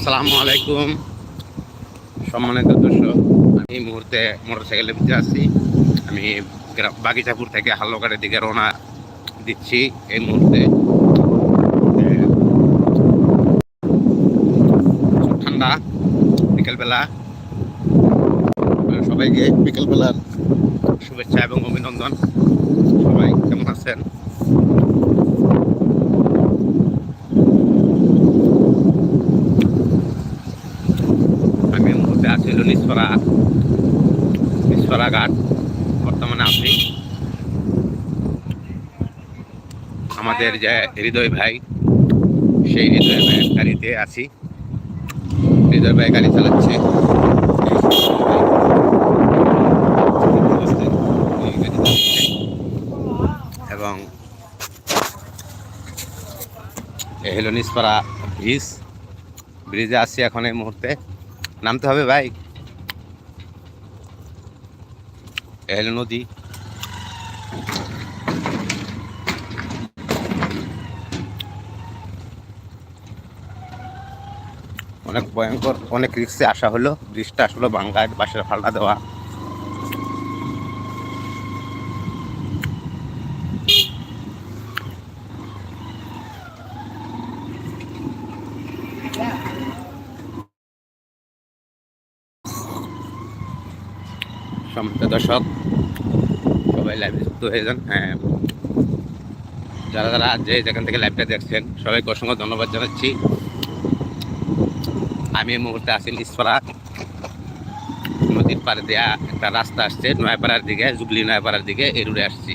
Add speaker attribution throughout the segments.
Speaker 1: আসসালামু আলাইকুম। সম্মানিত দর্শক আমি এই মুহূর্তে মোটরসাইকেলের ভিতরে আছি। আমি বাগিচাপুর থেকে হাল্লোকারের দিকে রওনা দিচ্ছি এই মুহূর্তে। খুব ঠান্ডা বিকেলবেলা। সবাইকে বিকেলবেলার শুভেচ্ছা এবং অভিনন্দন। সবাই কেমন আছেন আমি এই নিসপাড়া নিসপাড়া ঘাট, বর্তমানে আছি। আমাদের যে হৃদয় ভাই, সেই হৃদয় ভাইয়ের গাড়িতে আছি। হৃদয় ভাই গাড়ি চালাচ্ছে। এবং এ হলো নিসপাড়া ব্রিজ। ব্রিজে আছি এখন এই মুহূর্তে। নামতে হবে ভাই। এ হলো নদী অনেক ভয়ঙ্কর, অনেক রিক্সে আসা হলো। ব্রিজটা আসলো বাংলায় বাসের ফাল্টা দেওয়া। দর্শক সবাই লাইভে যুক্ত হয়ে যান। হ্যাঁ। যারা যারা যে যেখান থেকে লাইভটা দেখছেন, সবাইকে অসংখ্য ধন্যবাদ জানাচ্ছি। আমি এই মুহূর্তে আছি লিসপাড়া। নদীর পাড়ে দেওয়া একটা রাস্তা আসছে, নয়াপাড়ার দিকে, জুবলি নয়াপাড়ার দিকে, এই রুটে আসছি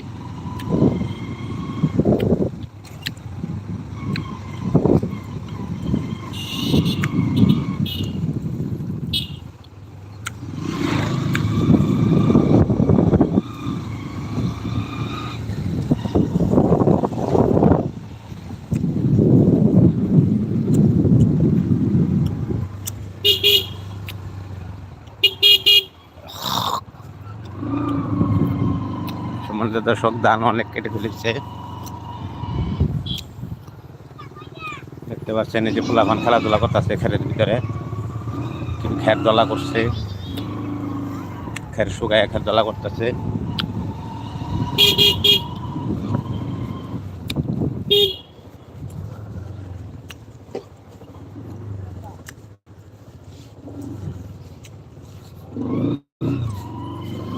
Speaker 1: সম্মানিত দর্শক, ধান অনেক কেটে ফেলেছে। দেখতে পাচ্ছেন, এই যে পোলাপান খেলাধুলা করতেছে খেরের ভিতরে। খের দলা করছে। খের শুকায় খের দলা করতেছে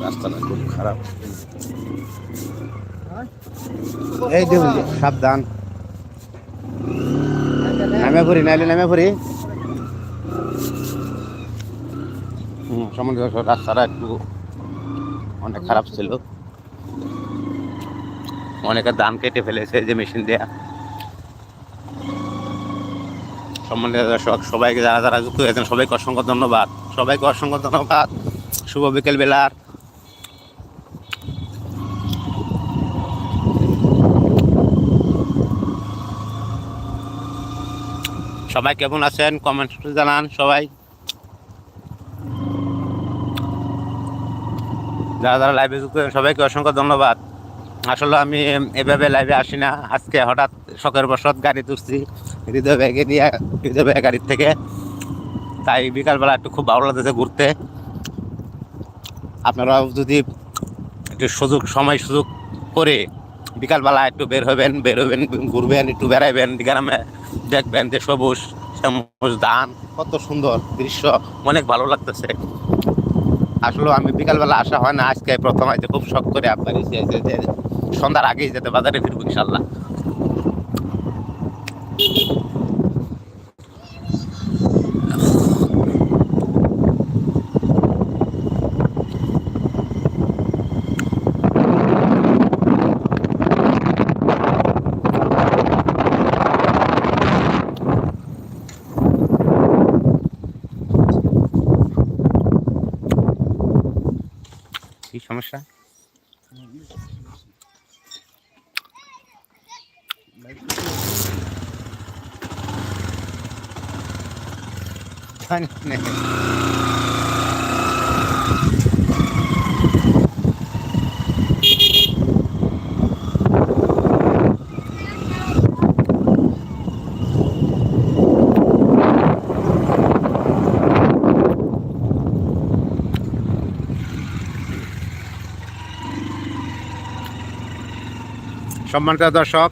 Speaker 1: রাস্তাটা খুব খারাপ এই দেখুন যে, সাবধান। নামে পড়ি, নাইলে নামে হুম, সম্বন্ধে রাস্তাটা একটু অনেক খারাপ ছিল। অনেকে ধান কেটে ফেলেছে যে মেশিন দেয়া। সম্বন্ধে দর্শক সবাইকে যারা যারা যুক্ত হয়েছেন, সবাইকে অসংখ্য ধন্যবাদ। সবাইকে অসংখ্য ধন্যবাদ। শুভ বিকেল সবাই কেমন আছেন? কমেন্ট জানান সবাই। যারা যারা লাইভে যুক্ত সবাইকে অসংখ্য ধন্যবাদ। আসলে আমি এভাবে লাইভে আসি না। আজকে হঠাৎ শখের বসত গাড়ি তুলছি হৃদয় ব্যাগে নিয়ে, হৃদয় ব্যাগ গাড়ির থেকে। তাই বিকালবেলা একটু খুব ভালো লাগতেছে ঘুরতে। আপনারাও যদি একটু সুযোগ, সময় সুযোগ করে বিকালবেলা একটু বের হবেন বের হবেন, ঘুরবেন, একটু বেড়াইবেন, গ্রামে দেখবেন যে সবুজ সবুজ ধান। কত সুন্দর দৃশ্য। অনেক ভালো লাগতেছে। আসলে আমি বিকালবেলা আসা হয় না আজকে প্রথম আইতে খুব শখ করে আপনার সন্ধ্যার আগেই যেতে বাজারে ফিরবো ইনশাল্লাহ। Başlamış lan. Ne? সম্মানিত দর্শক,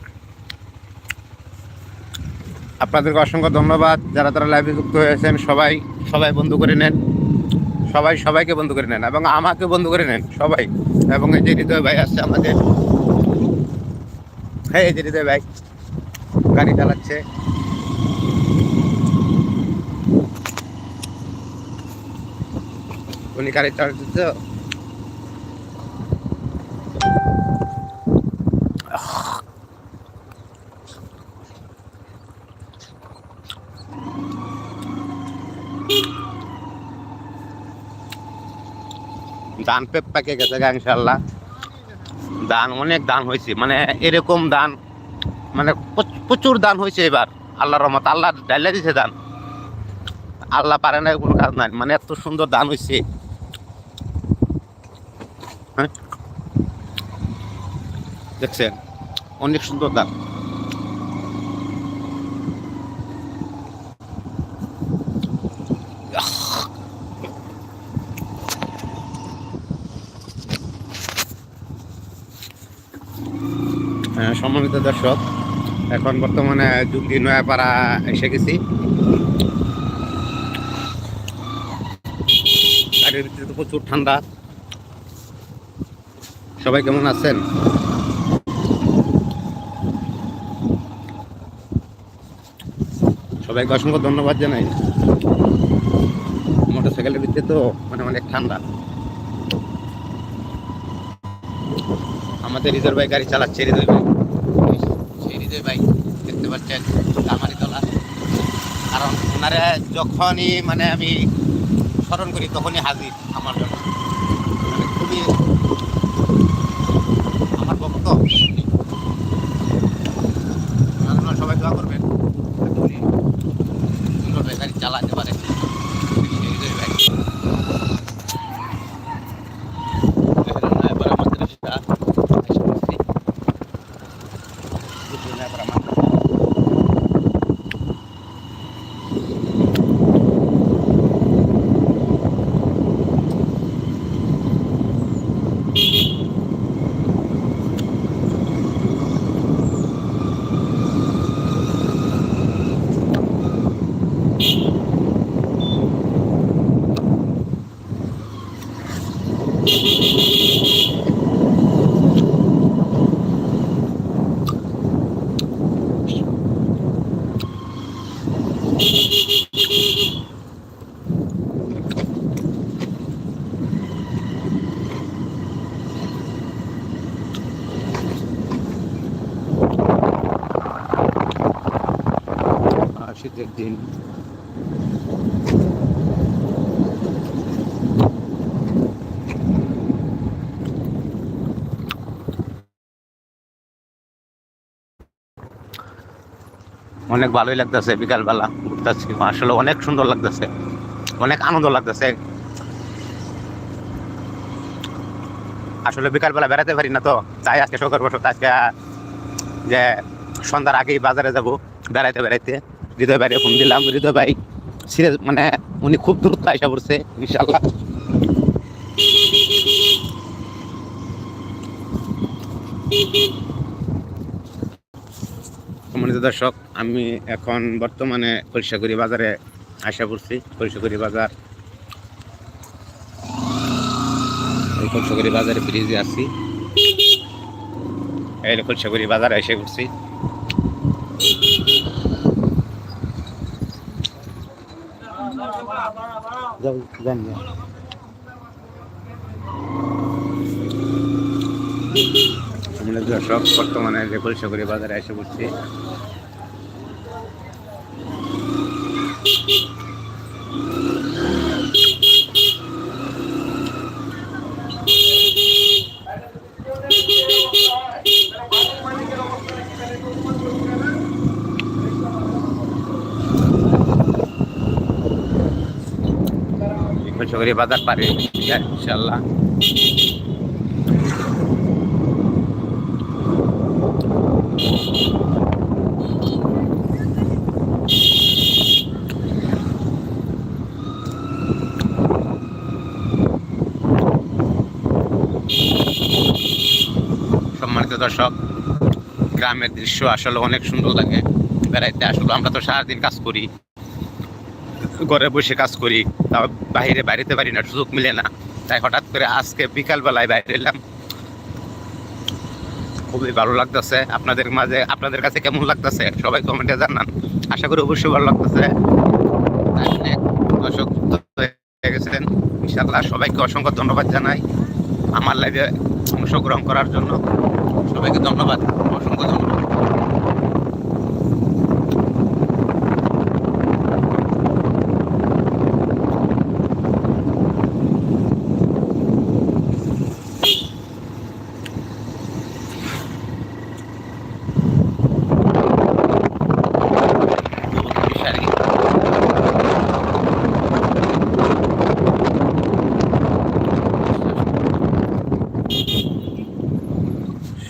Speaker 1: আপনাদেরকে অসংখ্য ধন্যবাদ। যারা তারা লাইভে যুক্ত হয়েছেন, সবাই সবাই বন্ধু করে নেন। সবাই, সবাইকে বন্ধু করে নেন এবং আমাকে বন্ধু করে নেন, সবাই। এবং এই যে হৃদয় ভাই আসছে আমাদের। হ্যাঁ এই যে হৃদয় ভাই, গাড়ি চালাচ্ছে। উনি গাড়ি চালাচ্ছে তো? ধান পেপ পাকে গেছে ইনশাল্লাহ দান অনেক দান হয়েছে। মানে এরকম দান মানে প্রচুর দান হয়েছে এবার। আল্লাহ রহমত, আল্লাহ ডাইলা দিছে দান আল্লাহ পারে না কোনো কাজ নাই। মানে এত সুন্দর দান হয়েছে। হ্যাঁ? দেখছেন? অনেক সুন্দর দান সম্মানিত দর্শক, এখন বর্তমানে যুগদি নয়াপাড়া এসে গেছি। গাড়ির তো প্রচুর ঠান্ডা। সবাই কেমন আছেন? সবাইকে অসংখ্য ধন্যবাদ জানাই। মোটর সাইকেলের ভিতরে তো মানে অনেক ঠান্ডা। আমাদের রিজার্ভ গাড়ি চালাচ্ছে হৃদয় হৃদয় ভাই, দেখতে পাচ্ছেন কামারি তলা। কারণ ওনারা যখনই মানে আমি স্মরণ করি, তখনই হাজির আমার জন্য মানে খুবই আমার ভক্ত ওনার জন্য সবাই দোয়া করবেন যাতে উনি সুন্দরভাবে গাড়ি চালাতে পারে সেই হৃদয় ভাই এবার আমাদের সেটা এসে পড়ছি। দুপুরে এবার আমার আহ, শীতের দিন। অনেক ভালোই লাগতেছে বিকালবেলা ঘুরতেছি। আসলে অনেক সুন্দর লাগতেছে। অনেক আনন্দ লাগতেছে। আসলে বিকালবেলা বেড়াতে পারি না তো তাই আজকে সকাল বসত আজকে যে সন্ধ্যার আগেই বাজারে যাব বেড়াইতে বেড়াইতে। হৃদয় ভাইরে ফোন দিলাম হৃদয় ভাই সিরিয়াস মানে উনি খুব দ্রুত আইসা পড়ছে ইনশাল্লাহ সম্মানিত দর্শক, আমি এখন বর্তমানে কলসাগুড়ি বাজারে আসা পড়ছি। কলসাগুড়ি বাজার, এই কলসাগুড়ি বাজারে ব্রিজে আছি। এই কলসাগুড়ি বাজারে এসে পড়ছি। যান। দর্শক বর্তমানে যে কলসাগুড়ি বাজারে এসে পড়ছি কলসাগুড়ি বাজার পারে। ইনশাল্লাহ। সম্মানিত দর্শক, গ্রামের দৃশ্য আসলে অনেক সুন্দর লাগে। বেড়াইতে আসলে আমরা তো সারাদিন কাজ করি। ঘরে বসে কাজ করি, তাও বাইরে বাইরেতে পারি না, সুযোগ মিলে না। তাই হঠাৎ করে আজকে বিকালবেলায় বাইরে এলাম। খুবই ভালো লাগতেছে। আপনাদের মাঝে, আপনাদের কাছে কেমন লাগতেছে? সবাই কমেন্টে জানান। আশা করি অবশ্যই ভালো লাগতেছে। গেছেন। ইনশাল্লাহ সবাইকে অসংখ্য ধন্যবাদ জানাই আমার লাইভে অংশগ্রহণ করার জন্য। সবাইকে ধন্যবাদ। অসংখ্য ধন্যবাদ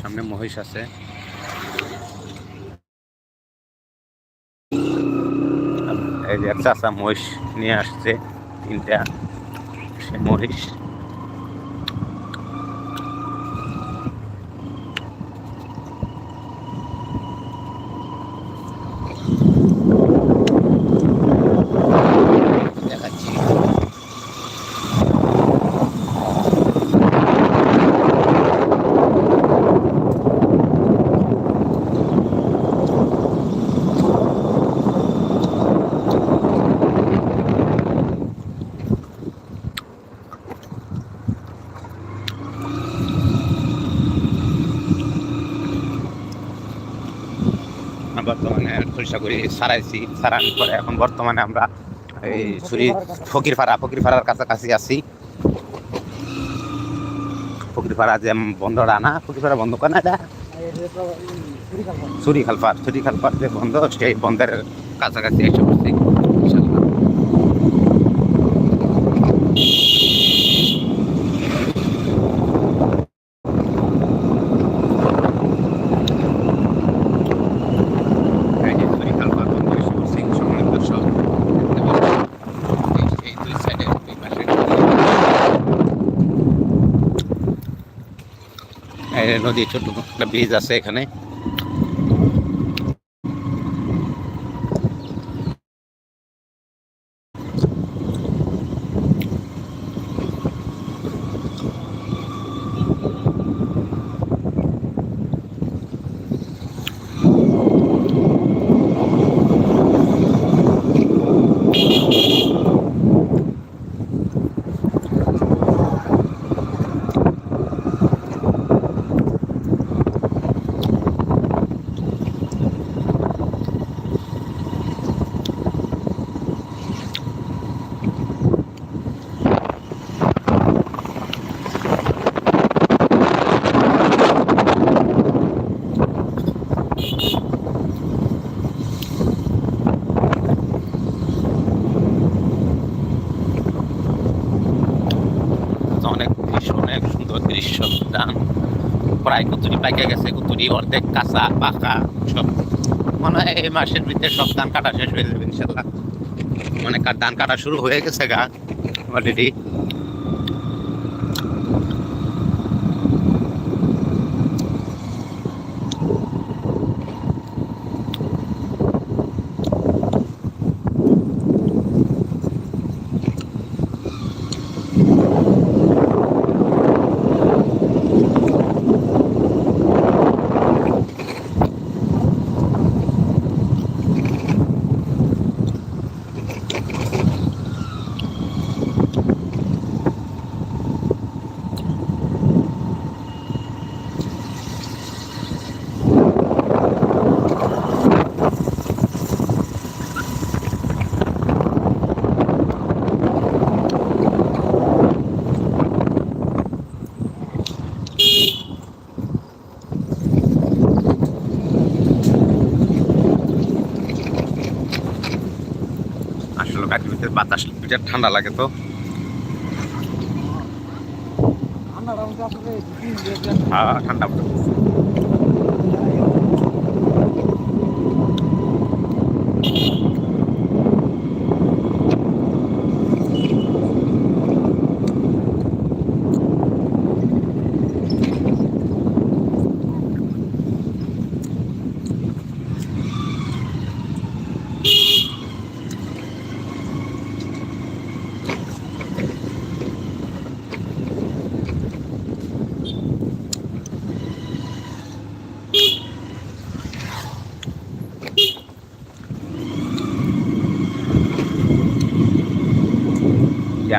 Speaker 1: সামনে মহিষ আছে। এই যে চাচা মহিষ নিয়ে আসছে তিনটা। সে মহিষ। বর্তমানে খোলসা করে, সারাইছি, সারানোর পরে এখন বর্তমানে আমরা এই ছুরি ফকিরপাড়া ফাড়া ফকির ফাড়ার কাছাকাছি আছি। ফকির ফাড়া যে বন্ধটা না ফকির ফাড়া বন্ধ করে না এটা? ছুরি খালপার ছুরি খালপার যে বন্ধ সেই বন্ধের কাছাকাছি এসে পড়ছি ইনশাল্লাহ। এই যে ছুরি খালপার বন্ধ এসে পড়ছি সম্মানিত দর্শক এবং এই- এই দুই সাইডে এই পাশে এই নদী ছোট একটা ব্রিজ আছে এখানে অনেক দৃশ্য অনেক সুন্দর দৃশ্য দাম প্রায় কুতুরি পাইকে গেছে কুতুরি অর্ধেক কাঁচা, পাকা, সব। মনে হয় এই মাসের ভিতরে সব ধান কাটা শেষ হয়ে যাবে, ইনশাল্লাহ। মানে ধান কাটা শুরু হয়ে গেছে গা অলরেডি আসলে গাড়ির ভিতরে বাতাস বিরাট ঠান্ডা লাগে তো। হ্যাঁ ঠান্ডা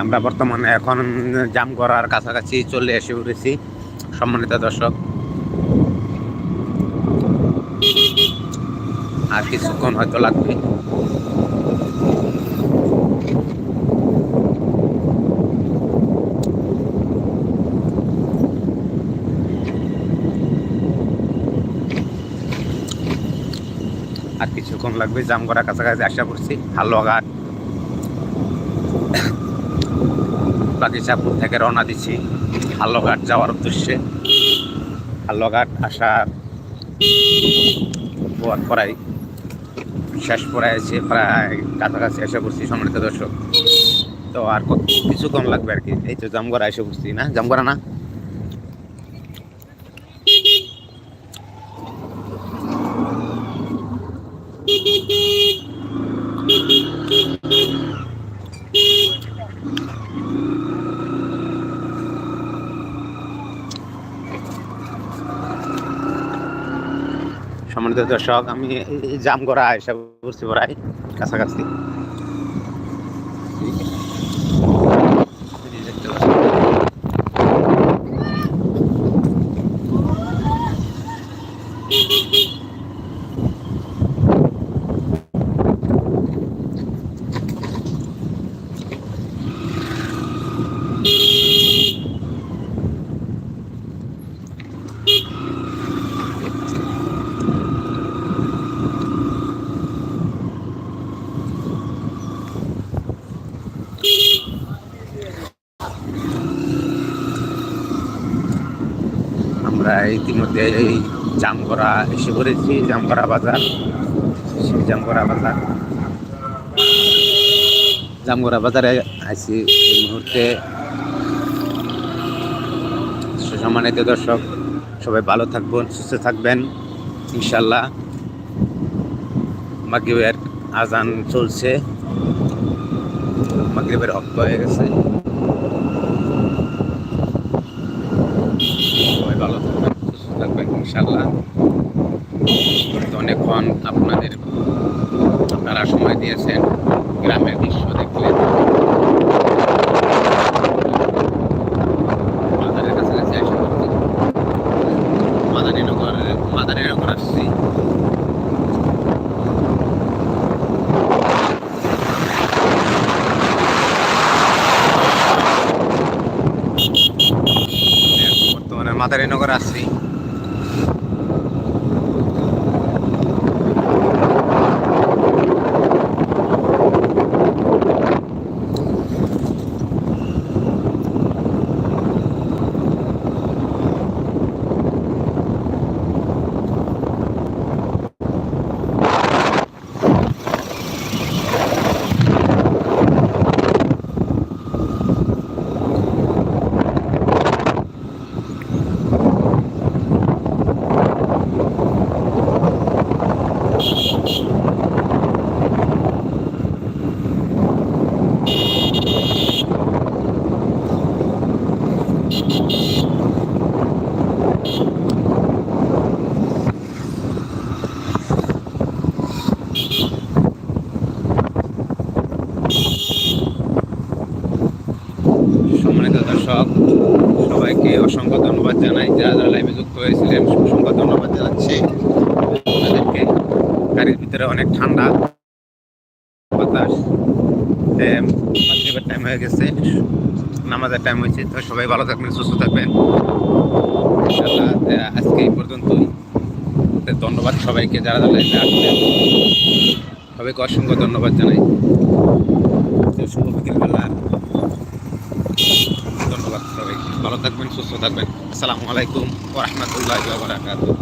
Speaker 1: আমরা বর্তমানে এখন জাম করার কাছাকাছি চলে এসে উঠেছি। সম্মানিত দর্শক। আর কিছুক্ষণ হয়তো লাগবে। আর কিছুক্ষণ লাগবে জাম করার কাছাকাছি আশা করছি। হালুয়াঘাট। বাগিচাপুর থেকে রওনা দিচ্ছি হালুয়াঘাট যাওয়ার উদ্দেশ্যে। হালুয়াঘাট আসার পর করাই। শেষ পড়ায় এসে প্রায় কাছাকাছি এসে পড়ছি সম্মানিত দর্শক। তো আর কিছু কম লাগবে আর কি? এই তো জামগড়া এসে পড়ছি, না? জামগড়া না? দর্শক আমি জামগড়া এসে বুঝতে পারাই কাছাকাছি দেখতে পাচ্ছেন। আমরা ইতিমধ্যে এই জামগড়া এসে পড়েছি, জামগড়া বাজার। সেই জামগড়া বাজার। জামগড়া বাজারে আছি এই মুহূর্তে। সম্মানিত দর্শক, সবাই ভালো থাকবেন, সুস্থ থাকবেন ইনশাল্লাহ মাগরিবের আজান চলছে। মাগরিবের অক্ত হয়ে গেছে সবাই ভালো থাকবেন সুস্থ থাকবেন ইনশাল্লাহ অনেকক্ষণ আপনাদের আপনারা সময় দিয়েছেন গ্রামের দৃশ্য দেখলেন মাদারীনগর আসছি বর্তমানে মাদারীনগর আসছি সম্মানিত দর্শক সবাইকে অসংখ্য ধন্যবাদ জানাই যারা যারা লাইভে যুক্ত হয়েছিলেন অসংখ্য ধন্যবাদ জানাচ্ছি আপনাদেরকে গাড়ির ভিতরে অনেক ঠান্ডা বাতাস। টাইম হয়ে গেছে। নামাজের টাইম হয়েছে। তো সবাই ভালো থাকবেন, সুস্থ থাকবেন। আজকে এই পর্যন্তই। ধন্যবাদ সবাইকে যারা যারা লাইভে আসছেন। সবাইকে অসংখ্য ধন্যবাদ জানাই। শুভ বিকেলবেলা ধন্যবাদ সবাই ভালো থাকবেন, সুস্থ থাকবেন। আসসালামু আলাইকুম ওরহমতুল্লাহ বারাকাতুহ।